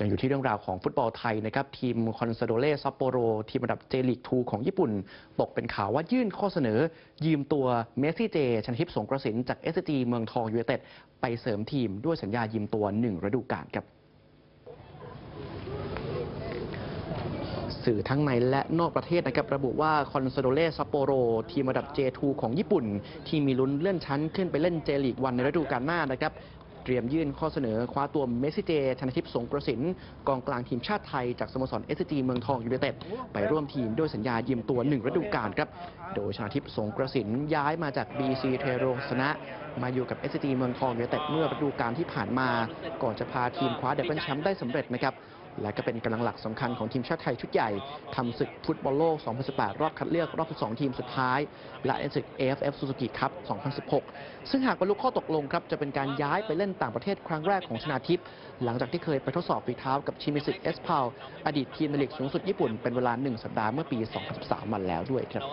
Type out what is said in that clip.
ยังอยู่ที่เรื่องราวของฟุตบอลไทยนะครับทีมคอนซาโดเล่ซัปโปโร ทีมระดับเจลีก2ของญี่ปุ่น ตกเป็นข่าวว่ายื่นข้อเสนอ ยืมตัวเมสซี่เจ ชนทิพสงกระสินจาก s อ g เมืองทองยูไนเต็ด ไปเสริมทีมด้วยสัญญายืมตัว1ฤดูกาลครับสื่อทั้งในและนอกประเทศนะครับระบุว่าคอนซาโดเล่ซัปโปโร ทีมระดับ J2 ของญี่ปุ่น ที่มีลุ้นเลื่อนชั้นขึ้นไปเล่นเจลีกวันในฤดูกาลหน้านะครับ เตรียมยื่นข้อเสนอคว้าตัวเมสซี่เจชนทิพย์สงกระสินกองกลางทีมชาติไทยจากสโมสร s อ g เมืองทองยูไนเต็ดไปร่วมทีมด้วยสัญญายืมตัว1ฤดูกาลครับ โดยชนทิพย์สงกระสินย้ายมาจาก BC เทโรสนะ มาอยู่กับ s อ g เมืองทองยูไนเต็ดเมื่อฤดูกาลที่ผ่านมา ก่อนจะพาทีมคว้าดับเบิลแชมป์ได้สำเร็จนะครับ และก็เป็นกำลังหลักสำคัญของทีมชาติไทยชุดใหญ่ทำศึกฟุตบอลโลก 2018 รอบคัดเลือกรอบ 12 ทีมสุดท้าย และในศึก AFF Suzuki Cup 2016 ซึ่งหากบรรลุข้อตกลงครับ จะเป็นการย้ายไปเล่นต่างประเทศครั้งแรกของชนาทิพย์หลังจากที่เคยไปทดสอบฝีเท้ากับชิมิสึเอสพาวอดีตทีมในลีกสูงสุดญี่ปุ่นเป็นเวลา 1 สัปดาห์เมื่อปี 2013 มาแล้วด้วยครับ